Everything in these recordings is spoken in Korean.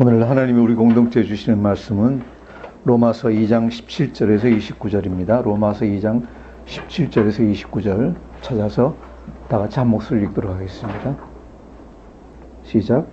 오늘 하나님이 우리 공동체에 주시는 말씀은 로마서 2장 17절에서 29절입니다. 로마서 2장 17절에서 29절 찾아서 다 같이 한 목소리 읽도록 하겠습니다. 시작.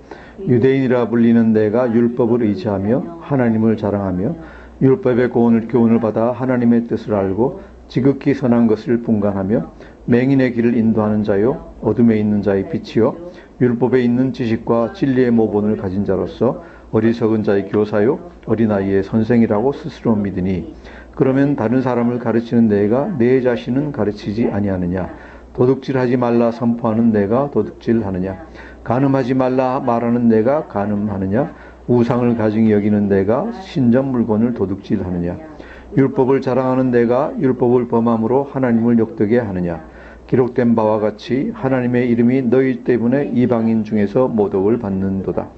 유대인이라 불리는 내가 율법을 의지하며 하나님을 자랑하며 율법의 고온을 교훈을 받아 하나님의 뜻을 알고 지극히 선한 것을 분간하며 맹인의 길을 인도하는 자요 어둠에 있는 자의 빛이요 율법에 있는 지식과 진리의 모본을 가진 자로서 어리석은 자의 교사요 어린아이의 선생이라고 스스로 믿으니 그러면 다른 사람을 가르치는 내가 내 자신은 가르치지 아니하느냐? 도둑질하지 말라 선포하는 내가 도둑질하느냐? 간음하지 말라 말하는 내가 간음하느냐? 우상을 가증히 여기는 내가 신전 물건을 도둑질하느냐? 율법을 자랑하는 내가 율법을 범함으로 하나님을 욕되게 하느냐? 기록된 바와 같이 하나님의 이름이 너희 때문에 이방인 중에서 모독을 받는도다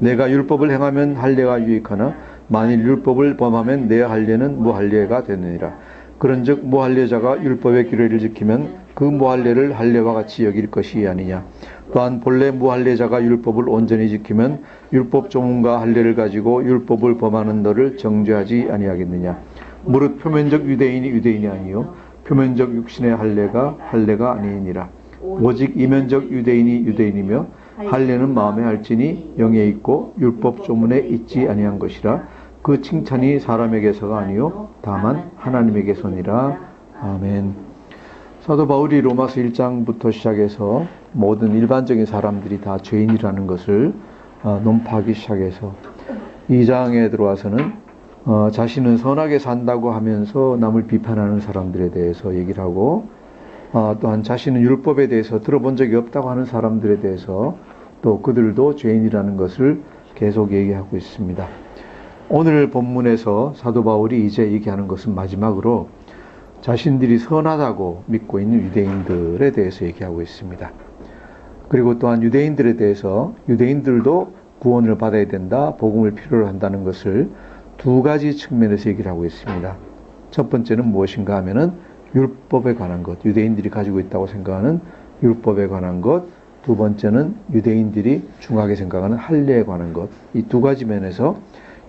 내가 율법을 행하면 할례가 유익하나? 만일 율법을 범하면 내 할례는 무할례가 되느니라. 그런즉 무할례자가 율법의 규례를 지키면 그 무할례를 할례와 같이 여길 것이 아니냐? 또한 본래 무할례자가 율법을 온전히 지키면 율법 조문과 할례를 가지고 율법을 범하는 너를 정죄하지 아니하겠느냐? 무릇 표면적 유대인이 유대인이 아니요. 표면적 육신의 할례가 할례가 아니니라. 오직 이면적 유대인이 유대인이며 할례는 마음에 할지니 영에 있고 율법 조문에 있지 아니한 것이라 그 칭찬이 사람에게서가 아니요 다만 하나님에게서니라 아멘. 사도 바울이 로마서 1장부터 시작해서 모든 일반적인 사람들이 다 죄인이라는 것을 어, 논파하기 시작해서 2장에 들어와서는 어, 자신은 선하게 산다고 하면서 남을 비판하는 사람들에 대해서 얘기를 하고 어, 또한 자신은 율법에 대해서 들어본 적이 없다고 하는 사람들에 대해서 또 그들도 죄인이라는 것을 계속 얘기하고 있습니다. 오늘 본문에서 사도 바울이 이제 얘기하는 것은 마지막으로 자신들이 선하다고 믿고 있는 유대인들에 대해서 얘기하고 있습니다. 그리고 또한 유대인들에 대해서 유대인들도 구원을 받아야 된다, 복음을 필요로 한다는 것을 두 가지 측면에서 얘기를 하고 있습니다. 첫 번째는 무엇인가 하면은 율법에 관한 것, 유대인들이 가지고 있다고 생각하는 율법에 관한 것, 두 번째는 유대인들이 중하게 생각하는 할례에 관한 것, 이 두 가지 면에서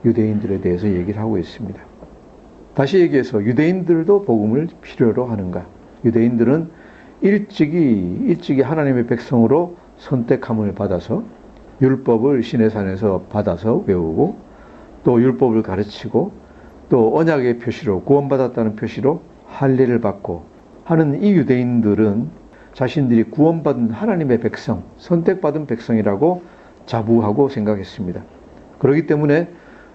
유대인들에 대해서 얘기를 하고 있습니다. 다시 얘기해서 유대인들도 복음을 필요로 하는가? 유대인들은 일찍이 일찍이 하나님의 백성으로 선택함을 받아서 율법을 신의 산에서 받아서 외우고 또 율법을 가르치고 또 언약의 표시로 구원받았다는 표시로 할례를 받고 하는 이 유대인들은 자신들이 구원받은 하나님의 백성, 선택받은 백성이라고 자부하고 생각했습니다. 그렇기 때문에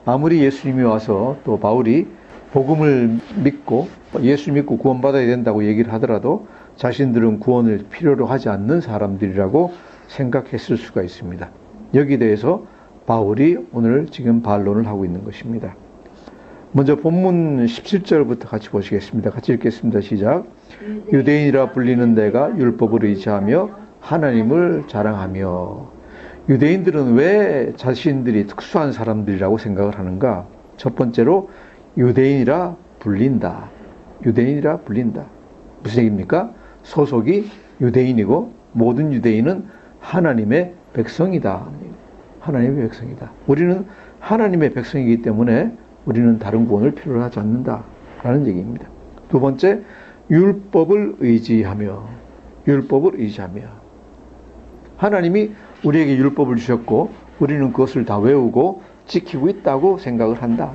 아무리 예수님이 와서 또 바울이 복음을 믿고 예수 믿고 구원받아야 된다고 얘기를 하더라도 자신들은 구원을 필요로 하지 않는 사람들이라고 생각했을 수가 있습니다. 여기 대해서 바울이 오늘 지금 반론을 하고 있는 것입니다. 먼저 본문 17절부터 같이 보시겠습니다. 같이 읽겠습니다. 시작. 유대인이라 불리는 내가 율법을 의지하며 하나님을 자랑하며 유대인들은 왜 자신들이 특수한 사람들이라고 생각을 하는가? 첫 번째로 유대인이라 불린다. 유대인이라 불린다. 무슨 얘기입니까? 소속이 유대인이고 모든 유대인은 하나님의 백성이다. 하나님의 백성이다. 우리는 하나님의 백성이기 때문에 우리는 다른 구원을 필요로 하지 않는다. 라는 얘기입니다. 두 번째, 율법을 의지하며, 율법을 의지하며. 하나님이 우리에게 율법을 주셨고, 우리는 그것을 다 외우고 지키고 있다고 생각을 한다.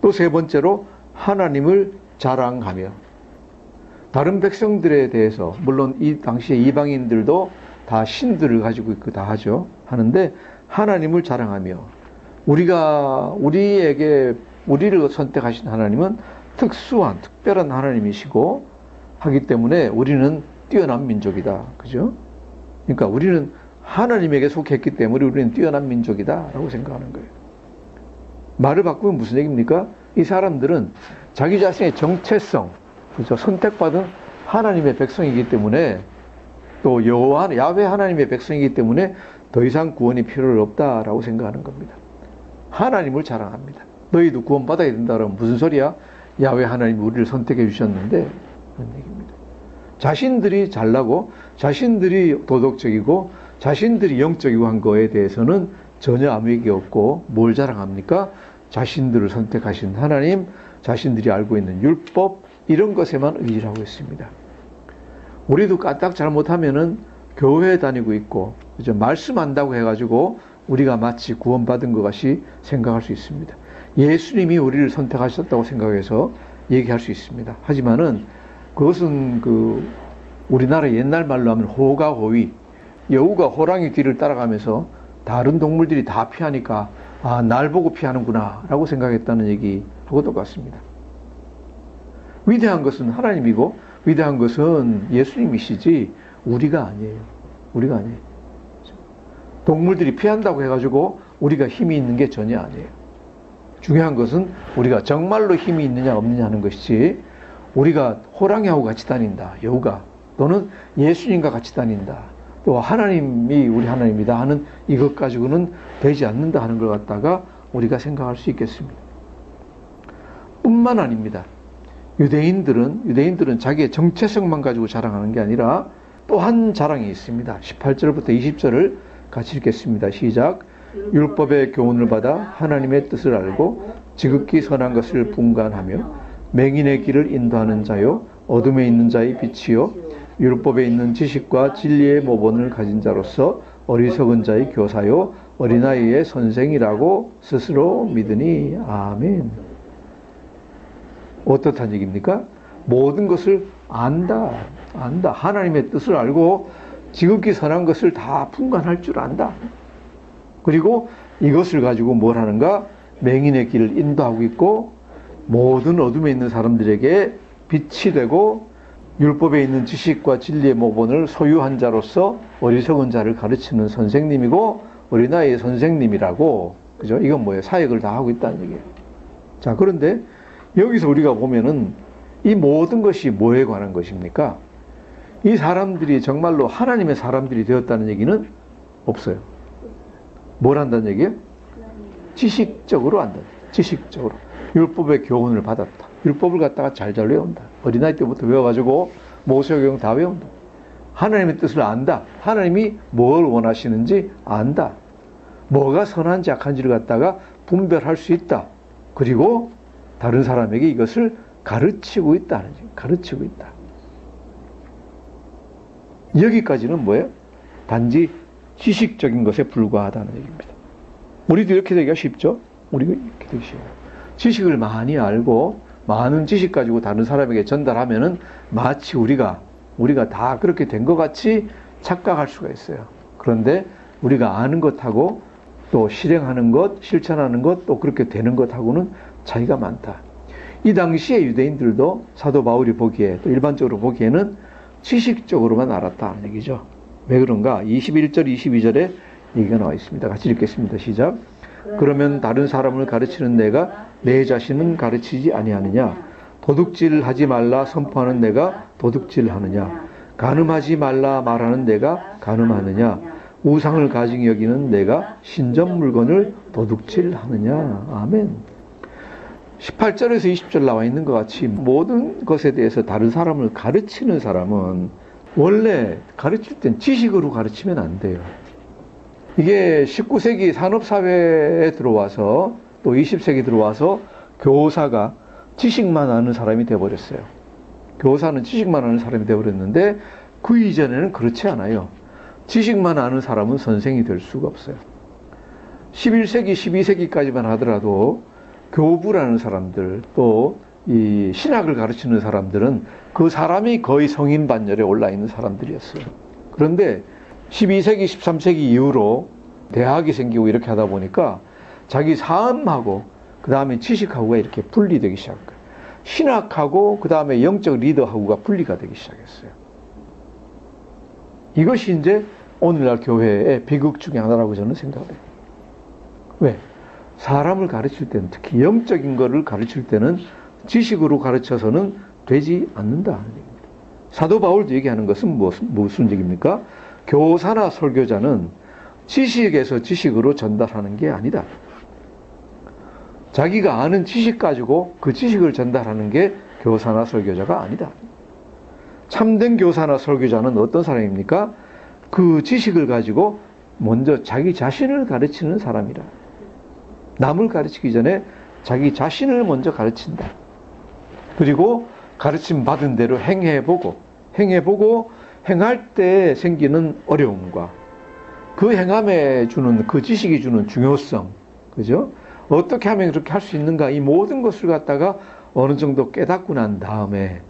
또 세 번째로, 하나님을 자랑하며, 다른 백성들에 대해서, 물론 이 당시에 이방인들도 다 신들을 가지고 있고 다 하죠. 하는데, 하나님을 자랑하며, 우리가 우리에게 우리를 선택하신 하나님은 특수한 특별한 하나님이시고 하기 때문에 우리는 뛰어난 민족이다. 그죠? 그러니까 우리는 하나님에게 속했기 때문에 우리는 뛰어난 민족이다라고 생각하는 거예요. 말을 바꾸면 무슨 얘기입니까? 이 사람들은 자기 자신의 정체성, 그죠? 선택받은 하나님의 백성이기 때문에 또 여호와 야훼 하나님의 백성이기 때문에 더 이상 구원이 필요 없다라고 생각하는 겁니다. 하나님을 자랑합니다. 너희도 구원받아야 된다 그러면 무슨 소리야? 야외 하나님이 우리를 선택해 주셨는데 그런 얘기입니다. 자신들이 잘나고 자신들이 도덕적이고 자신들이 영적이고 한 거에 대해서는 전혀 아무 얘기 없고 뭘 자랑합니까? 자신들을 선택하신 하나님, 자신들이 알고 있는 율법 이런 것에만 의지를 하고 있습니다. 우리도 까딱 잘못하면은 교회 다니고 있고 그죠? 말씀한다고 해가지고 우리가 마치 구원받은 것 같이 생각할 수 있습니다. 예수님이 우리를 선택하셨다고 생각해서 얘기할 수 있습니다. 하지만은 그것은 그 우리나라 옛날 말로 하면 호가 호위 여우가 호랑이 뒤를 따라가면서 다른 동물들이 다 피하니까 아, 날 보고 피하는구나 라고 생각했다는 얘기하고 똑같습니다. 위대한 것은 하나님이고 위대한 것은 예수님이시지 우리가 아니에요. 우리가 아니에요. 동물들이 피한다고 해가지고 우리가 힘이 있는 게 전혀 아니에요. 중요한 것은 우리가 정말로 힘이 있느냐 없느냐 하는 것이지 우리가 호랑이하고 같이 다닌다. 여우가 또는 예수님과 같이 다닌다. 또 하나님이 우리 하나님이다 하는 이것 가지고는 되지 않는다 하는 걸 갖다가 우리가 생각할 수 있겠습니다. 뿐만 아닙니다. 유대인들은 유대인들은 자기의 정체성만 가지고 자랑하는 게 아니라 또 한 자랑이 있습니다. 18절부터 20절을 같이 읽겠습니다. 시작. 율법의 교훈을 받아 하나님의 뜻을 알고 지극히 선한 것을 분간하며 맹인의 길을 인도하는 자요 어둠에 있는 자의 빛이요 율법에 있는 지식과 진리의 모본을 가진 자로서 어리석은 자의 교사요 어린아이의 선생이라고 스스로 믿으니 아멘. 어떻단 얘기입니까? 모든 것을 안다. 안다. 하나님의 뜻을 알고 지극히 선한 것을 다 분간할 줄 안다. 그리고 이것을 가지고 뭘 하는가? 맹인의 길을 인도하고 있고 모든 어둠에 있는 사람들에게 빛이 되고 율법에 있는 지식과 진리의 모본을 소유한 자로서 어리석은 자를 가르치는 선생님이고 어린아이의 선생님이라고 그죠? 이건 뭐예요? 사역을 다 하고 있다는 얘기예요. 자, 그런데 여기서 우리가 보면은 이 모든 것이 뭐에 관한 것입니까? 이 사람들이 정말로 하나님의 사람들이 되었다는 얘기는 없어요. 뭘 한다는 얘기예요? 지식적으로 한다. 지식적으로. 율법의 교훈을 받았다. 율법을 갖다가 잘잘 외운다. 어린아이 때부터 외워가지고 모세오경 다 외운다. 하나님의 뜻을 안다. 하나님이 뭘 원하시는지 안다. 뭐가 선한지 악한지를 갖다가 분별할 수 있다. 그리고 다른 사람에게 이것을 가르치고 있다는 지 가르치고 있다. 여기까지는 뭐예요? 단지 지식적인 것에 불과하다는 얘기입니다. 우리도 이렇게 되기가 쉽죠? 우리가 이렇게 되기 쉬워요. 지식을 많이 알고 많은 지식 가지고 다른 사람에게 전달하면은 마치 우리가 우리가 다 그렇게 된 것 같이 착각할 수가 있어요. 그런데 우리가 아는 것하고 또 실행하는 것, 실천하는 것, 또 그렇게 되는 것하고는 차이가 많다. 이 당시에 유대인들도 사도 바울이 보기에 또 일반적으로 보기에는 지식적으로만 알았다는 얘기죠. 왜 그런가? 21절, 22절에 얘기가 나와 있습니다. 같이 읽겠습니다. 시작. 그러면 다른 사람을 가르치는 내가 내 자신은 가르치지 아니하느냐? 도둑질 하지 말라 선포하는 내가 도둑질 하느냐? 가늠하지 말라 말하는 내가 가늠하느냐? 우상을 가진 여기는 내가 신전 물건을 도둑질 하느냐? 아멘. 18절에서 20절 나와 있는 것 같이 모든 것에 대해서 다른 사람을 가르치는 사람은 원래 가르칠 땐 지식으로 가르치면 안 돼요. 이게 19세기 산업사회에 들어와서 또 20세기 들어와서 교사가 지식만 아는 사람이 되어버렸어요. 교사는 지식만 아는 사람이 되어버렸는데 그 이전에는 그렇지 않아요. 지식만 아는 사람은 선생이 될 수가 없어요. 11세기, 12세기까지만 하더라도 교부라는 사람들 또 이 신학을 가르치는 사람들은 그 사람이 거의 성인 반열에 올라 있는 사람들이었어요. 그런데 12세기, 13세기 이후로 대학이 생기고 이렇게 하다 보니까 자기 삶하고 그 다음에 지식하고가 이렇게 분리되기 시작해요. 신학하고 그 다음에 영적 리더하고가 분리가 되기 시작했어요. 이것이 이제 오늘날 교회의 비극 중에 하나라고 저는 생각해요. 왜? 사람을 가르칠 때는 특히 영적인 것을 가르칠 때는 지식으로 가르쳐서는 되지 않는다 사도 바울도 얘기하는 것은 무슨, 무슨 얘기입니까? 교사나 설교자는 지식에서 지식으로 전달하는 게 아니다. 자기가 아는 지식 가지고 그 지식을 전달하는 게 교사나 설교자가 아니다. 참된 교사나 설교자는 어떤 사람입니까? 그 지식을 가지고 먼저 자기 자신을 가르치는 사람이라. 남을 가르치기 전에 자기 자신을 먼저 가르친다. 그리고 가르침 받은 대로 행해보고, 행해보고, 행할 때 생기는 어려움과 그 행함에 주는, 그 지식이 주는 중요성, 그죠? 어떻게 하면 그렇게 할 수 있는가, 이 모든 것을 갖다가 어느 정도 깨닫고 난 다음에,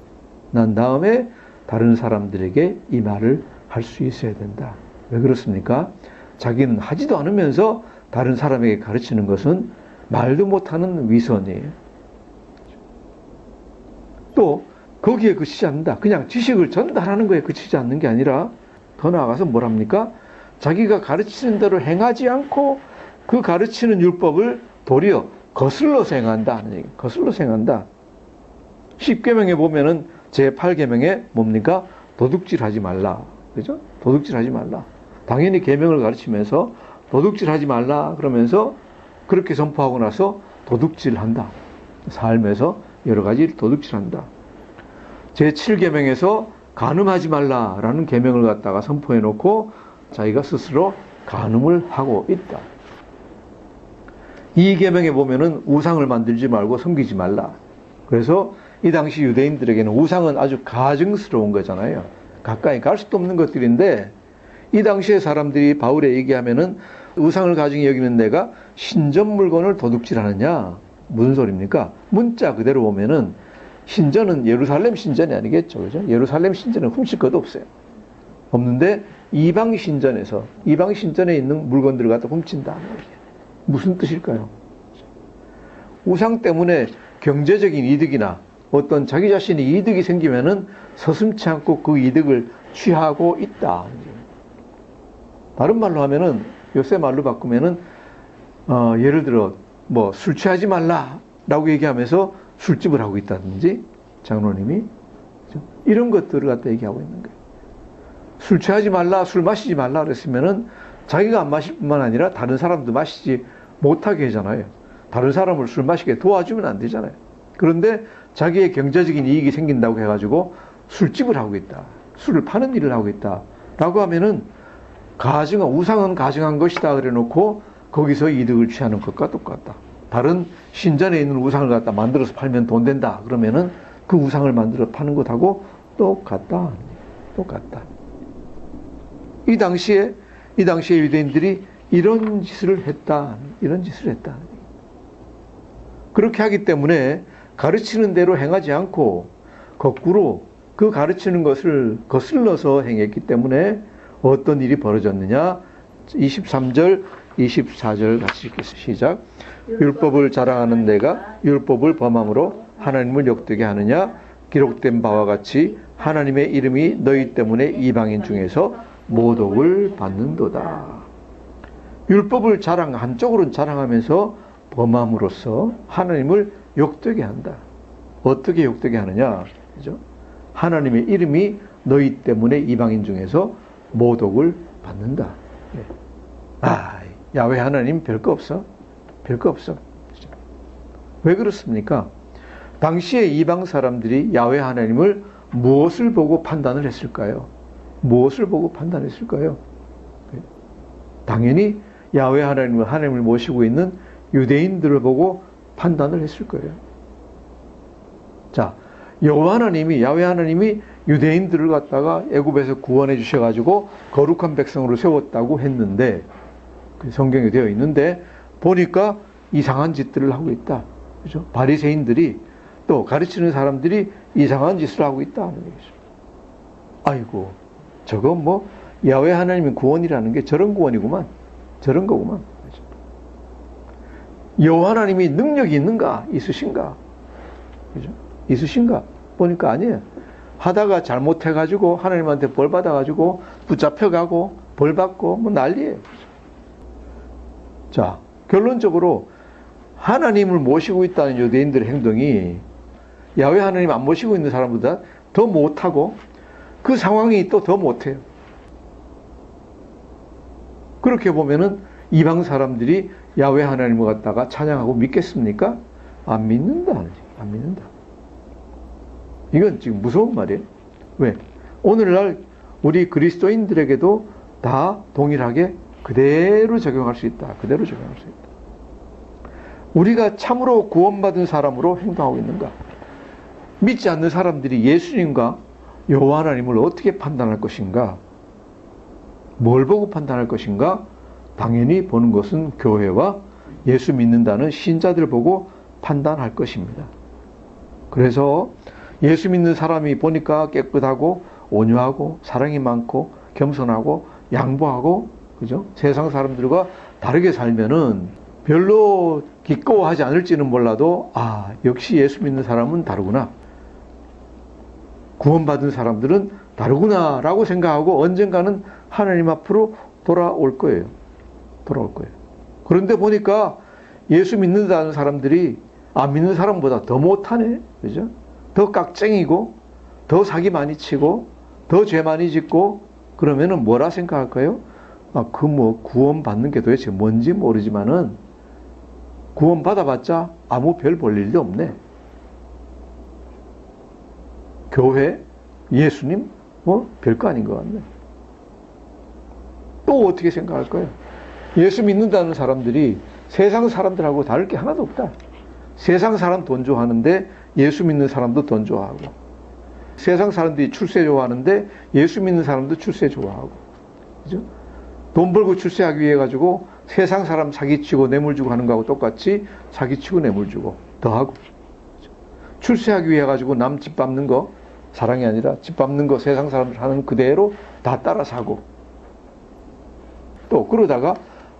난 다음에 다른 사람들에게 이 말을 할 수 있어야 된다. 왜 그렇습니까? 자기는 하지도 않으면서 다른 사람에게 가르치는 것은 말도 못하는 위선이에요. 또 거기에 그치지 않는다. 그냥 지식을 전달하는 거에 그치지 않는 게 아니라 더 나아가서 뭐랍니까? 자기가 가르치는 대로 행하지 않고 그 가르치는 율법을 도리어 거슬러서 행한다 하는 얘기. 거슬러서 행한다. 10계명에 보면은 제8계명에 뭡니까? 도둑질 하지 말라. 그죠? 도둑질 하지 말라. 당연히 계명을 가르치면서 도둑질 하지 말라 그러면서 그렇게 선포하고 나서 도둑질 한다. 삶에서 여러 가지 도둑질 한다. 제7계명에서 간음하지 말라라는 계명을 갖다가 선포해 놓고 자기가 스스로 간음을 하고 있다. 이 계명에 보면은 우상을 만들지 말고 섬기지 말라. 그래서 이 당시 유대인들에게는 우상은 아주 가증스러운 거잖아요. 가까이 갈 수도 없는 것들인데 이 당시에 사람들이 바울에 얘기하면은 우상을 가증히 여기는 내가 신전 물건을 도둑질하느냐 무슨 소리입니까? 문자 그대로 보면은 신전은 예루살렘 신전이 아니겠죠, 그죠? 예루살렘 신전은 훔칠 것도 없어요. 없는데 이방 신전에서 이방 신전에 있는 물건들을 갖다 훔친다. 무슨 뜻일까요? 우상 때문에 경제적인 이득이나 어떤 자기 자신이 이득이 생기면은 서슴치 않고 그 이득을 취하고 있다. 다른 말로 하면은 요새 말로 바꾸면은 어, 예를 들어 뭐 술 취하지 말라라고 얘기하면서 술집을 하고 있다든지 장로님이 그죠? 이런 것들을 갖다 얘기하고 있는 거예요. 술 취하지 말라, 술 마시지 말라 그랬으면은 자기가 안 마실 뿐만 아니라 다른 사람도 마시지 못하게 하잖아요. 다른 사람을 술 마시게 도와주면 안 되잖아요. 그런데 자기의 경제적인 이익이 생긴다고 해가지고 술집을 하고 있다. 술을 파는 일을 하고 있다. 라고 하면은 가증한, 우상은 가증한 것이다. 그래 놓고 거기서 이득을 취하는 것과 똑같다. 다른 신전에 있는 우상을 갖다 만들어서 팔면 돈 된다. 그러면은 그 우상을 만들어 파는 것하고 똑같다. 똑같다. 이 당시에, 이 당시에 유대인들이 이런 짓을 했다. 이런 짓을 했다. 그렇게 하기 때문에 가르치는 대로 행하지 않고 거꾸로 그 가르치는 것을 거슬러서 행했기 때문에 어떤 일이 벌어졌느냐? 23절, 24절 같이 읽겠습니다. 시작. 율법을 자랑하는 내가 율법을 범함으로 하나님을 욕되게 하느냐? 기록된 바와 같이 하나님의 이름이 너희 때문에 이방인 중에서 모독을 받는도다. 율법을 자랑, 한쪽으로는 자랑하면서 범함으로써 하나님을 욕되게 한다. 어떻게 욕되게 하느냐? 그죠? 하나님의 이름이 너희 때문에 이방인 중에서 모독을 받는다. 예. 아, 야외 하나님 별거 없어. 별거 없어. 왜 그렇습니까? 당시에 이방 사람들이 야외 하나님을 무엇을 보고 판단을 했을까요? 무엇을 보고 판단했을까요? 예. 당연히 야외 하나님을 하나님을 모시고 있는 유대인들을 보고 판단을 했을 거예요. 자, 여호와 하나님이 야외 하나님이 유대인들을 갖다가 애굽에서 구원해 주셔 가지고 거룩한 백성으로 세웠다고 했는데 그 성경에 되어 있는데 보니까 이상한 짓들을 하고 있다. 그죠? 바리새인들이 또 가르치는 사람들이 이상한 짓을 하고 있다 하는 얘기죠. 아이고, 저거 뭐 야외 하나님의 구원이라는 게 저런 구원이구만. 저런 거구만. 여호와 하나님이 능력이 있는가? 있으신가? 그죠? 있으신가? 보니까 아니에요. 하다가 잘못해가지고 하나님한테 벌 받아가지고 붙잡혀가고 벌 받고 뭐 난리예요. 자, 결론적으로 하나님을 모시고 있다는 유대인들의 행동이 야외 하나님 안 모시고 있는 사람보다 더 못하고 그 상황이 또 더 못해요. 그렇게 보면은 이방 사람들이 야외 하나님을 갖다가 찬양하고 믿겠습니까? 안 믿는다. 안 믿는다. 이건 지금 무서운 말이에요. 왜? 오늘날 우리 그리스도인들에게도 다 동일하게 그대로 적용할 수 있다. 그대로 적용할 수 있다. 우리가 참으로 구원받은 사람으로 행동하고 있는가? 믿지 않는 사람들이 예수님과 여호와 하나님을 어떻게 판단할 것인가? 뭘 보고 판단할 것인가? 당연히 보는 것은 교회와 예수 믿는다는 신자들 보고 판단할 것입니다. 그래서 예수 믿는 사람이 보니까 깨끗하고 온유하고 사랑이 많고 겸손하고 양보하고 그죠? 세상 사람들과 다르게 살면은 별로 기꺼워하지 않을지는 몰라도 아 역시 예수 믿는 사람은 다르구나 구원받은 사람들은 다르구나라고 생각하고 언젠가는 하나님 앞으로 돌아올 거예요. 돌아올 거예요. 그런데 보니까 예수 믿는다는 사람들이 안 믿는 사람보다 더 못하네. 그죠? 더 깍쟁이고, 더 사기 많이 치고, 더 죄 많이 짓고, 그러면은 뭐라 생각할까요? 아, 그 뭐 구원 받는 게 도대체 뭔지 모르지만은 구원 받아봤자 아무 별 볼 일도 없네. 교회, 예수님, 뭐 별거 아닌 것 같네. 또 어떻게 생각할까요? 예수 믿는다는 사람들이 세상 사람들하고 다를 게 하나도 없다. 세상 사람 돈 좋아하는데 예수 믿는 사람도 돈 좋아하고 세상 사람들이 출세 좋아하는데 예수 믿는 사람도 출세 좋아하고 그죠? 돈 벌고 출세하기 위해 가지고 세상 사람 사기치고 뇌물 주고 하는 거하고 똑같이 사기치고 뇌물 주고 더 하고 그죠? 출세하기 위해 가지고 남 집 밟는 거 사랑이 아니라 집 밟는 거 세상 사람들 하는 그대로 다 따라 사고 또 그러다가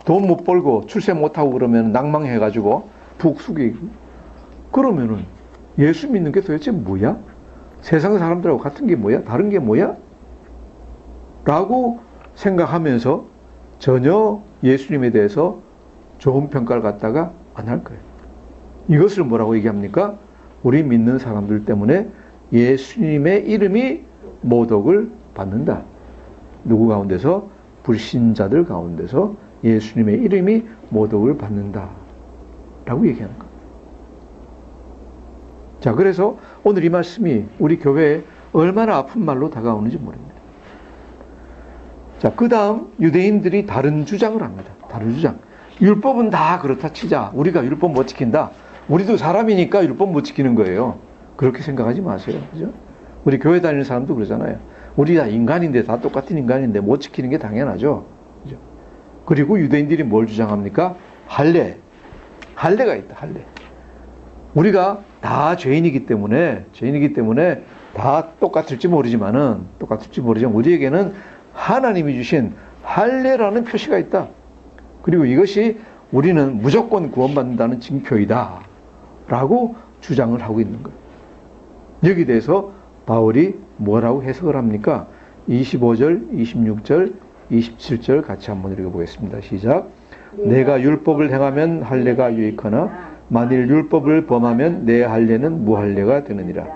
돈 못 벌고 출세 못 하고 그러면 낭망해 가지고 푹 숙이고 그러면은 예수 믿는 게 도대체 뭐야? 세상 사람들하고 같은 게 뭐야? 다른 게 뭐야? 라고 생각하면서 전혀 예수님에 대해서 좋은 평가를 갖다가 안 할 거예요. 이것을 뭐라고 얘기합니까? 우리 믿는 사람들 때문에 예수님의 이름이 모독을 받는다. 누구 가운데서? 불신자들 가운데서 예수님의 이름이 모독을 받는다. 라고 얘기하는 겁니다. 자, 그래서 오늘 이 말씀이 우리 교회에 얼마나 아픈 말로 다가오는지 모릅니다. 자, 그 다음 유대인들이 다른 주장을 합니다. 다른 주장. 율법은 다 그렇다 치자. 우리가 율법 못 지킨다. 우리도 사람이니까 율법 못 지키는 거예요. 그렇게 생각하지 마세요. 그죠? 우리 교회 다니는 사람도 그러잖아요. 우리 다 인간인데 다 똑같은 인간인데 못 지키는 게 당연하죠. 그죠? 그리고 유대인들이 뭘 주장합니까? 할례. 할례가 있다. 할례. 우리가 다 죄인이기 때문에 죄인이기 때문에 다 똑같을지 모르지만은 똑같을지 모르지만 우리에게는 하나님이 주신 할례라는 표시가 있다. 그리고 이것이 우리는 무조건 구원받는다는 징표이다. 라고 주장을 하고 있는 거예요. 여기 대해서 바울이 뭐라고 해석을 합니까? 25절, 26절, 27절 같이 한번 읽어보겠습니다. 시작. 내가 율법을 행하면 할례가 유익하나 만일 율법을 범하면 내 할례는 무할례가 되느니라.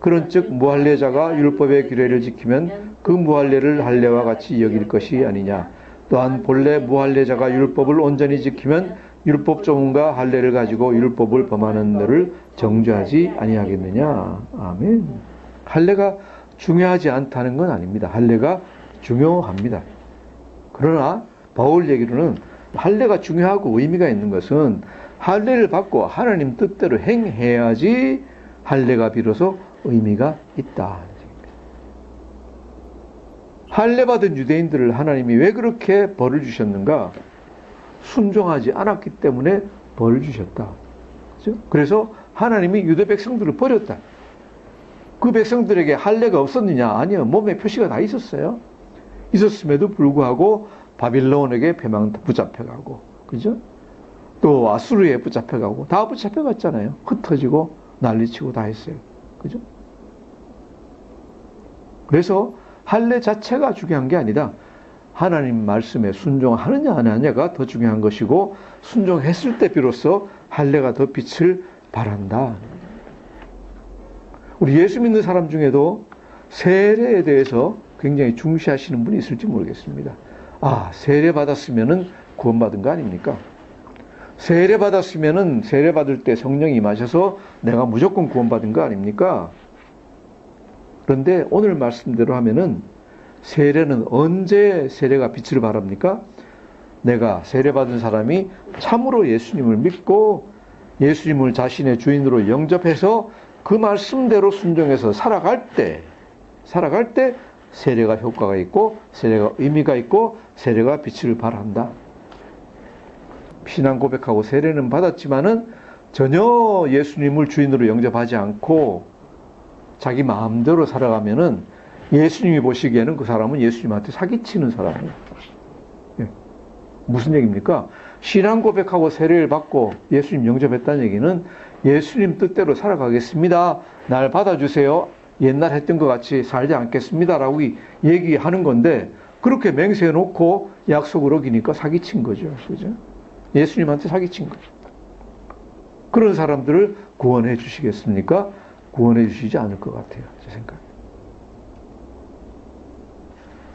그런즉 무할례자가 율법의 규례를 지키면 그 무할례를 할례와 같이 여길 것이 아니냐. 또한 본래 무할례자가 율법을 온전히 지키면 율법 조문과 할례를 가지고 율법을 범하는 너를 정죄하지 아니하겠느냐. 아멘. 할례가 중요하지 않다는 건 아닙니다. 할례가 중요합니다. 그러나 바울 얘기로는 할례가 중요하고 의미가 있는 것은 할례를 받고 하나님 뜻대로 행해야지 할례가 비로소 의미가 있다. 할례 받은 유대인들을 하나님이 왜 그렇게 벌을 주셨는가? 순종하지 않았기 때문에 벌을 주셨다. 그렇죠? 그래서 하나님이 유대 백성들을 버렸다. 그 백성들에게 할례가 없었느냐? 아니요. 몸에 표시가 다 있었어요. 있었음에도 불구하고 바빌론에게 패망 붙잡혀가고, 그죠? 또 아수르에 붙잡혀가고, 다 붙잡혀갔잖아요. 흩어지고 난리치고 다 했어요. 그죠? 그래서 할례 자체가 중요한 게 아니다. 하나님 말씀에 순종하느냐 안 하느냐가 더 중요한 것이고 순종했을 때 비로소 할례가 더 빛을 발한다. 우리 예수 믿는 사람 중에도 세례에 대해서 굉장히 중시하시는 분이 있을지 모르겠습니다. 아, 세례 받았으면은 구원받은 거 아닙니까? 세례 받았으면은 세례 받을 때 성령이 임하셔서 내가 무조건 구원받은 거 아닙니까? 그런데 오늘 말씀대로 하면은 세례는 언제 세례가 빛을 발합니까? 내가 세례받은 사람이 참으로 예수님을 믿고 예수님을 자신의 주인으로 영접해서 그 말씀대로 순종해서 살아갈 때, 살아갈 때 세례가 효과가 있고 세례가 의미가 있고 세례가 빛을 발한다. 신앙 고백하고 세례는 받았지만은 전혀 예수님을 주인으로 영접하지 않고 자기 마음대로 살아가면은 예수님이 보시기에는 그 사람은 예수님한테 사기치는 사람이에요. 예. 무슨 얘기입니까? 신앙 고백하고 세례를 받고 예수님 영접했다는 얘기는 예수님 뜻대로 살아가겠습니다. 날 받아주세요. 옛날 했던 것 같이 살지 않겠습니다 라고 얘기하는 건데 그렇게 맹세해 놓고 약속을 어기니까 사기친 거죠. 그죠? 예수님한테 사기친 거죠. 그런 사람들을 구원해 주시겠습니까? 구원해 주시지 않을 것 같아요. 제 생각에.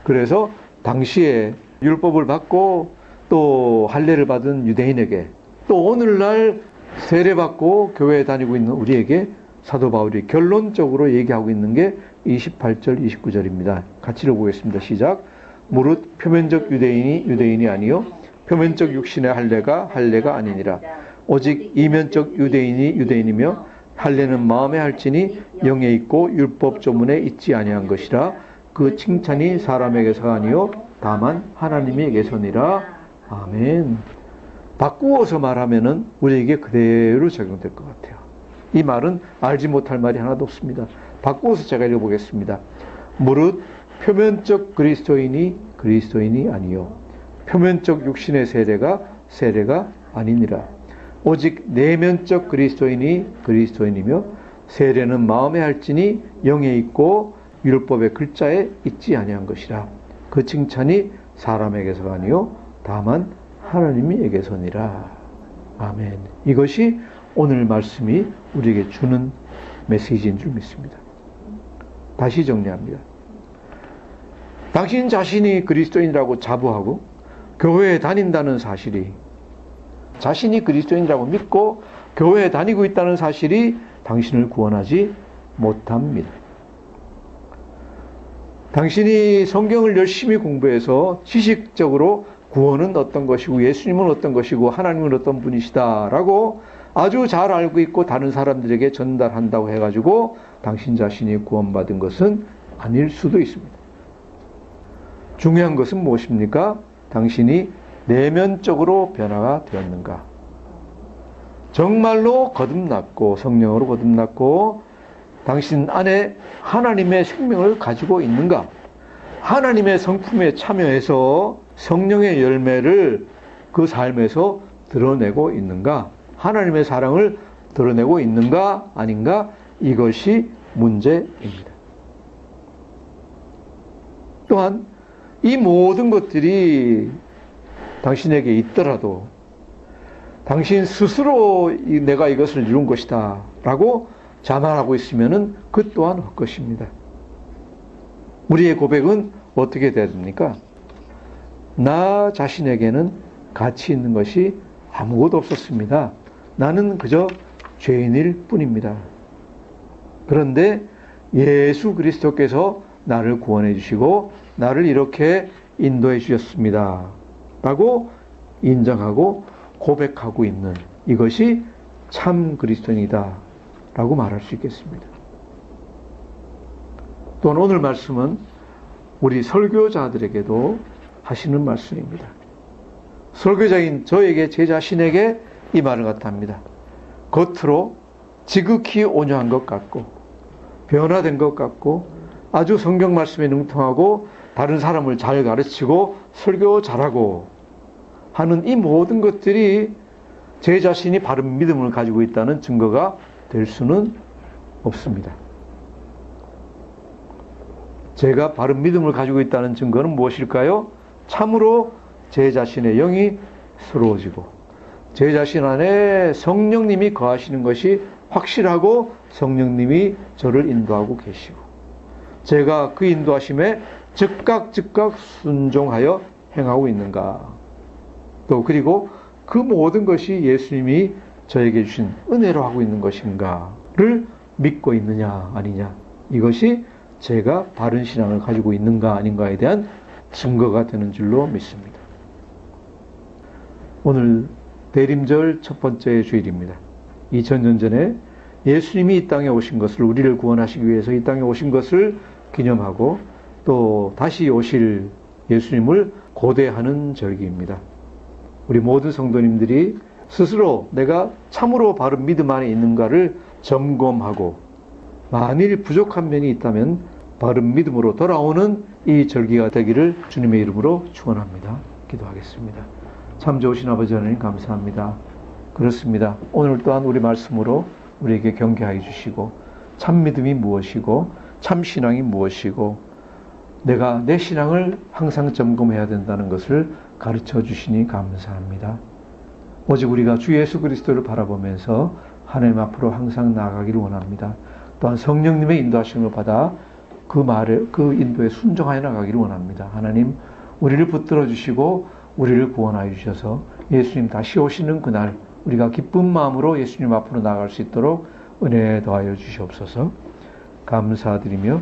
그래서 당시에 율법을 받고 또 할례를 받은 유대인에게 또 오늘날 세례받고 교회에 다니고 있는 우리에게 사도 바울이 결론적으로 얘기하고 있는 게 28절, 29절입니다. 같이 읽어보겠습니다. 시작. 무릇 표면적 유대인이 유대인이 아니요 표면적 육신의 할례가 할례가 아니니라. 오직 이면적 유대인이 유대인이며 할례는 마음에 할지니 영에 있고 율법 조문에 있지 아니한 것이라 그 칭찬이 사람에게서 아니요 다만 하나님에게서니라. 아멘. 바꾸어서 말하면은 우리에게 그대로 적용될 것 같아요. 이 말은 알지 못할 말이 하나도 없습니다. 바꾸어서 제가 읽어보겠습니다. 무릇 표면적 그리스도인이 그리스도인이 아니요 표면적 육신의 세례가 세례가 아니니라. 오직 내면적 그리스도인이 그리스도인이며 세례는 마음에 할지니 영에 있고 율법의 글자에 있지 아니한 것이라. 그 칭찬이 사람에게서가 아니요 다만 하나님에게서니라. 아멘. 이것이 오늘 말씀이 우리에게 주는 메시지인 줄 믿습니다. 다시 정리합니다. 당신 자신이 그리스도인이라고 자부하고 교회에 다닌다는 사실이 자신이 그리스도인이라고 믿고 교회에 다니고 있다는 사실이 당신을 구원하지 못합니다. 당신이 성경을 열심히 공부해서 지식적으로 구원은 어떤 것이고 예수님은 어떤 것이고 하나님은 어떤 분이시다라고 아주 잘 알고 있고 다른 사람들에게 전달한다고 해가지고 당신 자신이 구원받은 것은 아닐 수도 있습니다. 중요한 것은 무엇입니까? 당신이 내면적으로 변화가 되었는가? 정말로 거듭났고 성령으로 거듭났고 당신 안에 하나님의 생명을 가지고 있는가? 하나님의 성품에 참여해서 성령의 열매를 그 삶에서 드러내고 있는가? 하나님의 사랑을 드러내고 있는가? 아닌가? 이것이 문제입니다. 또한 이 모든 것들이 당신에게 있더라도 당신 스스로 내가 이것을 이룬 것이다 라고 자만하고 있으면 그 또한 헛것입니다. 우리의 고백은 어떻게 돼야 됩니까? 나 자신에게는 가치 있는 것이 아무것도 없었습니다. 나는 그저 죄인일 뿐입니다. 그런데 예수 그리스도께서 나를 구원해 주시고 나를 이렇게 인도해 주셨습니다. 라고 인정하고 고백하고 있는 이것이 참 그리스도인이다. 라고 말할 수 있겠습니다. 또한 오늘 말씀은 우리 설교자들에게도 하시는 말씀입니다. 설교자인 저에게 제 자신에게 이 말을 갖다 합니다. 겉으로 지극히 온유한 것 같고 변화된 것 같고 아주 성경 말씀에 능통하고 다른 사람을 잘 가르치고 설교 잘하고 하는 이 모든 것들이 제 자신이 바른 믿음을 가지고 있다는 증거가 될 수는 없습니다. 제가 바른 믿음을 가지고 있다는 증거는 무엇일까요? 참으로 제 자신의 영이 스러워지고 제 자신 안에 성령님이 거하시는 것이 확실하고 성령님이 저를 인도하고 계시고 제가 그 인도하심에 즉각 즉각 순종하여 행하고 있는가 또 그리고 그 모든 것이 예수님이 저에게 주신 은혜로 하고 있는 것인가를 믿고 있느냐 아니냐 이것이 제가 바른 신앙을 가지고 있는가 아닌가에 대한 증거가 되는 줄로 믿습니다. 오늘 대림절 첫 번째 주일입니다. 2000년 전에 예수님이 이 땅에 오신 것을 우리를 구원하시기 위해서 이 땅에 오신 것을 기념하고 또 다시 오실 예수님을 고대하는 절기입니다. 우리 모든 성도님들이 스스로 내가 참으로 바른 믿음 안에 있는가를 점검하고 만일 부족한 면이 있다면 바른 믿음으로 돌아오는 이 절기가 되기를 주님의 이름으로 축원합니다. 기도하겠습니다. 참 좋으신 아버지 하나님 감사합니다. 그렇습니다. 오늘 또한 우리 말씀으로 우리에게 경계하여 주시고 참 믿음이 무엇이고 참 신앙이 무엇이고 내가 내 신앙을 항상 점검해야 된다는 것을 가르쳐 주시니 감사합니다. 오직 우리가 주 예수 그리스도를 바라보면서 하나님 앞으로 항상 나아가기를 원합니다. 또한 성령님의 인도하심을 받아 그 말에 그 인도에 순종하여 나가기를 원합니다. 하나님 우리를 붙들어 주시고 우리를 구원하여 주셔서 예수님 다시 오시는 그날 우리가 기쁜 마음으로 예수님 앞으로 나아갈 수 있도록 은혜 더하여 주시옵소서. 감사드리며